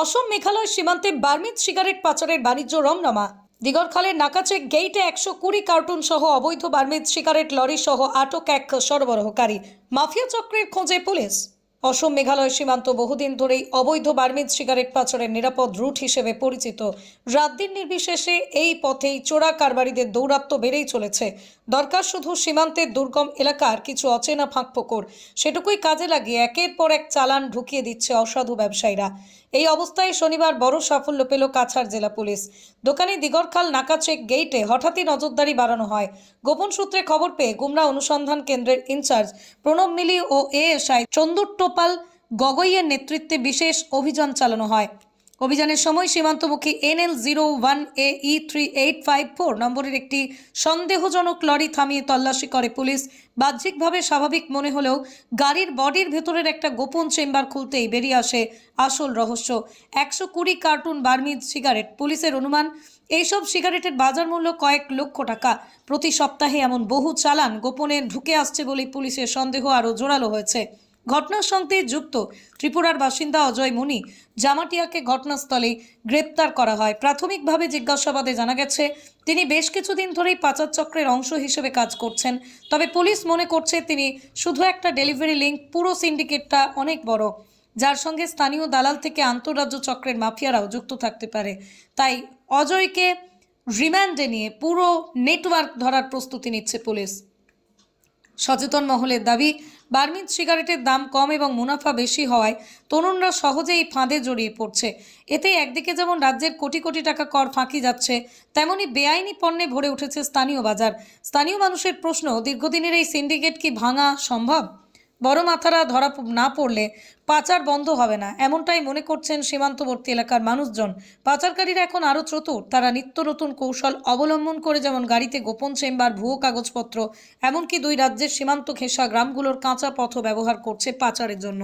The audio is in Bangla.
অসম মেঘালয় সীমান্তে বার্মিজ সিগারেট পাচারের বাণিজ্য রমরমা দিগরখালের নাকাচে গেইটে একশো কুড়ি কার্টুন সহ অবৈধ বার্মিজ সিগারেট লরি সহ আটক এক সরবরাহকারী। মাফিয়া চক্রের খোঁজে পুলিশ। অসম মেঘালয় সীমান্ত বহুদিন ধরেই অবৈধ বার্মিজ সিগারেট পাচারের নিরাপদ রুট হিসেবে পরিচিত। রাত দিন নির্বিশেষে এই পথেই চোরা কারবারিদের দৌরাত্ম্য বেড়েই চলেছে। দরকার শুধু সীমান্তের দুর্গম এলাকার কিছু অচেনা ফাঁকফোকর। সেটুকুই কাজে লাগিয়ে একের পর এক চালান ঢুকিয়ে দিচ্ছে অসাধু ব্যবসায়ীরা। এই অবস্থায় শনিবার বড় সাফল্য পেল কাছাড় জেলা পুলিশ। দোকানে দিগরখাল নাকাচেক গেইটে হঠাৎই নজরদারি বাড়ানো হয়। গোপন সূত্রে খবর পেয়ে গুমরা অনুসন্ধান কেন্দ্রের ইনচার্জ প্রণব মিলি ও এএসআই চন্দুর টোপাল গগৈয়ের নেতৃত্বে বিশেষ অভিযান চালানো হয়। অভিযানের সময় সীমান্তমুখী NL zero one A E three eight five four নম্বরের একটি সন্দেহজনক লরি থামিয়ে তল্লাশি করে পুলিশ। বাহ্যিকভাবে স্বাভাবিক মনে হলেও গাড়ির বডির ভেতরের একটা গোপন চেম্বার খুলতেই বেরিয়ে আসে আসল রহস্য। একশো কুড়ি কার্টুন বার্মিজ সিগারেট। পুলিশের অনুমান, এইসব সিগারেটের বাজার মূল্য কয়েক লক্ষ টাকা। প্রতি সপ্তাহে এমন বহু চালান গোপনে ঢুকে আসছে বলেই পুলিশের সন্দেহ আরও জোরালো হয়েছে। ঘটনার সঙ্গে যুক্ত ত্রিপুরার বাসিন্দা অজয় মুনি জামাটিয়াকে ঘটনাস্থলেই গ্রেপ্তার করা হয়। প্রাথমিকভাবে জিজ্ঞাসাবাদে জানা গেছে, তিনি বেশ কিছুদিন ধরেই পাচার চক্রের অংশ হিসেবে কাজ করছেন। তবে পুলিশ মনে করছে, তিনি শুধু একটা ডেলিভারি লিঙ্ক, পুরো সিন্ডিকেটটা অনেক বড়, যার সঙ্গে স্থানীয় দালাল থেকে আন্তঃরাজ্য চক্রের মাফিয়ারাও যুক্ত থাকতে পারে। তাই অজয়কে রিমান্ডে নিয়ে পুরো নেটওয়ার্ক ধরার প্রস্তুতি নিচ্ছে পুলিশ। সচেতন মহলের দাবি বার্মিজ সিগারেটের দাম কম এবং মুনাফা বেশি হওয়ায় তরুণরা সহজেই ফাঁদে জড়িয়ে পড়ছে। এতে একদিকে যেমন রাজ্যের কোটি কোটি টাকা কর ফাঁকি যাচ্ছে, তেমনি বেআইনি পণ্যে ভরে উঠেছে স্থানীয় বাজার। স্থানীয় মানুষের প্রশ্ন, দীর্ঘদিনের এই সিন্ডিকেট কি ভাঙা সম্ভব? বড় মাথারা ধরা না পড়লে পাচার বন্ধ হবে না। এমনটাই মনে করছেন সীমান্তবর্তী এলাকার মানুষজন। পাচারকারীরা এখন আরও চতুর। তারা নিত্য নতুন কৌশল অবলম্বন করে যেমন গাড়িতে গোপন চেম্বার, ভুয়ো কাগজপত্র, এমনকি দুই রাজ্যের সীমান্ত ঘেঁষা গ্রামগুলোর কাঁচা পথ ব্যবহার করছে পাচারের জন্য।